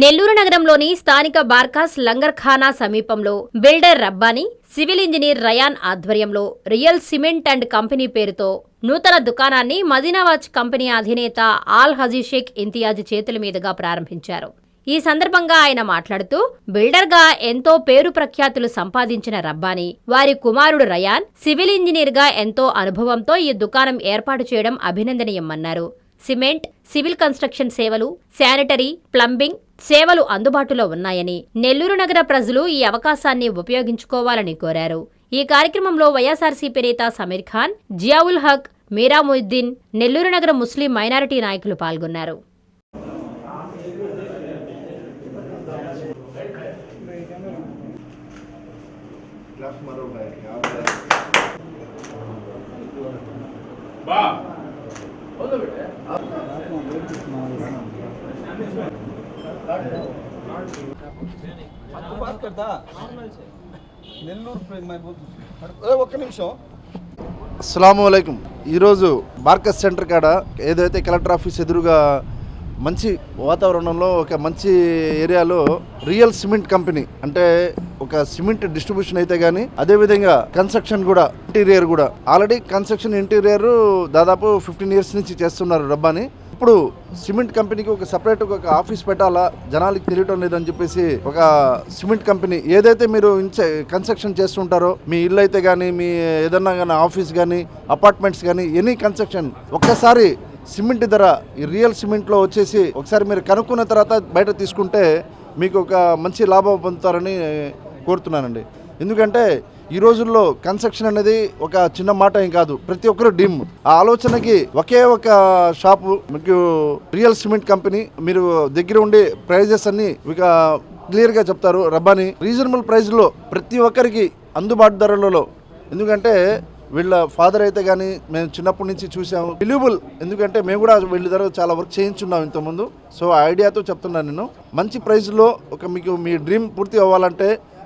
నెల్లూరు నగరంలోని స్థానిక బార్కాస్ లంగర్ఖానా సమీపంలో builder Rabbani civil engineer Rayan ఆధ్వర్యంలో రియల్ సిమెంట్ అండ్ కంపెనీ పేరుతో నూతన దుకాణాన్ని మదీనావాజ్ కంపెనీ అధినేత ఆల్ హజీ షేక్ ఇంతియాజ్ చేతుల మీదుగా ప్రారంభించారు. ఈ సందర్భంగా ఆయన మాట్లాడుతూ బిల్డర్గా ఎంతో పేరు ప్రఖ్యాతులు సంపాదించిన రబ్బానీ వారి కుమారుడు రయాన్ సివిల్ ఇంజనీర్గా ఎంతో అనుభవంతో ఈ దుకాణం ఏర్పాటు చేయడం అభినందనీయమన్నారు. సిమెంట్ సివిల్ కన్స్ట్రక్షన్ సేవలు శానిటరీ ప్లంబింగ్ సేవలు అందుబాటులో ఉన్నాయని నెల్లూరు నగర ప్రజలు ఈ అవకాశాన్ని ఉపయోగించుకోవాలని కోరారు. ఈ కార్యక్రమంలో వైఎస్ఆర్సీపీ నేత సమీర్ ఖాన్ జియావుల్ హక్ మీరా మొయిద్దీన్ నెల్లూరు నగర ముస్లిం మైనారిటీ నాయకులు పాల్గొన్నారు. బా. ఒక్క నిమిషం. అస్సలం అయికం ఈరోజు మార్కస్ సెంటర్ కాడ ఏదైతే కలెక్టర్ ఆఫీస్ ఎదురుగా మంచి వాతావరణంలో ఒక మంచి ఏరియాలో రియల్ సిమెంట్ కంపెనీ అంటే ఒక సిమెంట్ డిస్ట్రిబ్యూషన్ అయితే కానీ అదేవిధంగా కన్స్ట్రక్షన్ కూడా ఇంటీరియర్ కూడా. ఆల్రెడీ కన్స్ట్రక్షన్ ఇంటీరియర్ దాదాపు ఫిఫ్టీన్ ఇయర్స్ నుంచి చేస్తున్నారు డబ్బాని. ఇప్పుడు సిమెంట్ కంపెనీకి ఒక సపరేట్ ఒక ఆఫీస్ పెట్టాలా? జనాలకి తెలియటం లేదని చెప్పేసి ఒక సిమెంట్ కంపెనీ ఏదైతే మీరు కన్స్ట్రక్షన్ చేస్తుంటారో మీ ఇల్లు అయితే కానీ మీ ఏదన్నా కానీ ఆఫీస్ కానీ అపార్ట్మెంట్స్ కానీ ఎనీ కన్స్ట్రక్షన్ ఒక్కసారి సిమెంట్ ధర ఈ రియల్ సిమెంట్లో వచ్చేసి ఒకసారి మీరు కనుక్కున్న తర్వాత బయట తీసుకుంటే మీకు ఒక మంచి లాభం పొందుతారని కోరుతున్నానండి. ఎందుకంటే ఈ రోజుల్లో కన్స్ట్రక్షన్ అనేది ఒక చిన్న మాట ఏం కాదు. ప్రతి ఒక్కరు డిమ్ ఆ ఆలోచనకి ఒకే ఒక షాపు మీకు రియల్ సిమెంట్ కంపెనీ మీరు దగ్గర ఉండి ప్రైజెస్ అన్ని ఇక క్లియర్గా చెప్తారు. రబ్బాని రీజనబుల్ ప్రైస్లో ప్రతి ఒక్కరికి అందుబాటు ధరలలో. ఎందుకంటే వీళ్ళ ఫాదర్ అయితే కానీ మేము చిన్నప్పటి నుంచి చూసాము. విలువబుల్ ఎందుకంటే మేము కూడా వీళ్ళ దగ్గర చాలా వర్క్ చేయించున్నాం ఇంతకుముందు. సో ఆ ఐడియాతో చెప్తున్నాను నేను. మంచి ప్రైస్లో ఒక మీకు మీ డ్రీమ్ పూర్తి అవ్వాలంటే